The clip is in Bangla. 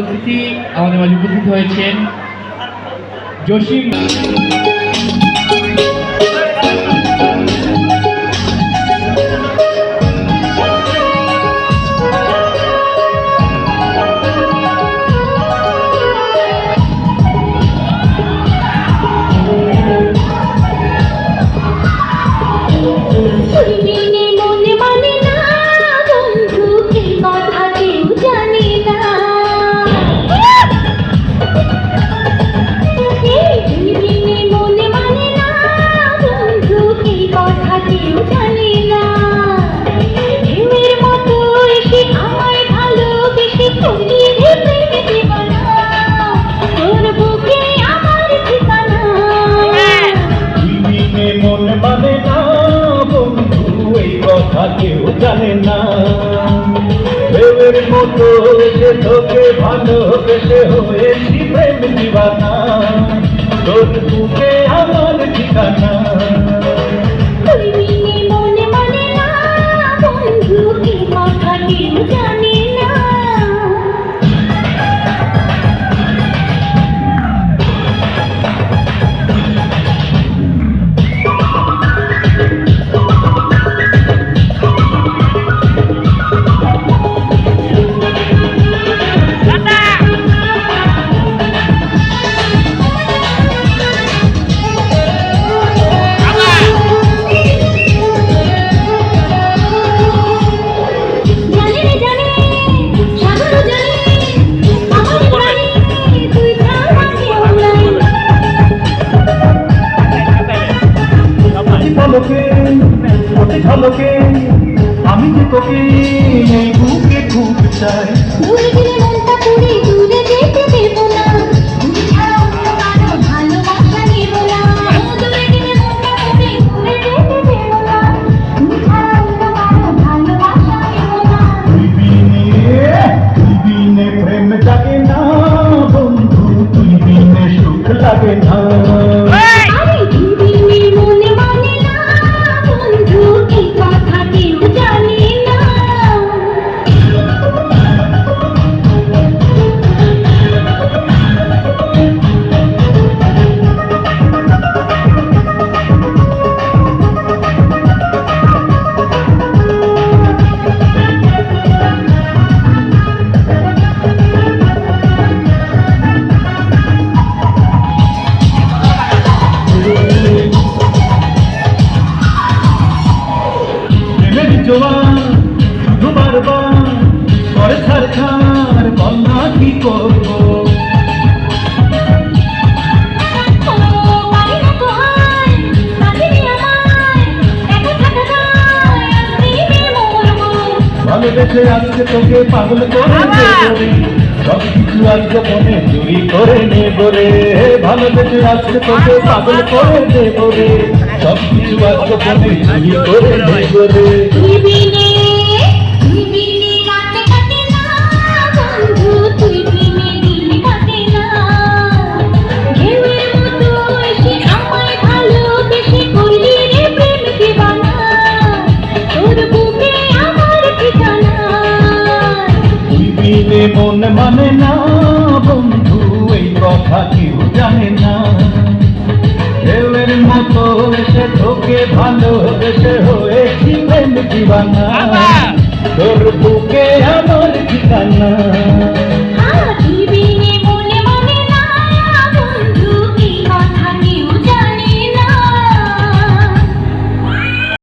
অতিথি আমাদের মাঝে উপস্থিত হয়েছেন জসিম। তুই বিনে কথা কেউ জানে না। প্রেমের মতো সে তোকে ভালোবেসে হয়েছি প্রেম দিবানা, তোর বুকে আমার ঠিকানা। মনে মানে না বন্ধু কি কথা কেউ ঝলকে আমি যে তোকে এই বুকে খুব চাই। দূরে গেলে মনটা পুড়ে দূরে যেতে দেব না। প্রেম জাগে না বন্ধু তুই বিনে সুখ লাগে না। জোয়ার শুধু বারবার করে ছাড় বন্যা কি করব? ভালোবেসে আজকে তোকে পাগল করে। সব কিছু আজকে মনে চুরি করে নেব রে। ভালোবেসে আজকে তোকে পাগল করে দেবো রে। সব মনে চুরি করে ভালোবেসে হয়েছি প্রেম দিবানা। তোর বুকে আমার ঠিকানা।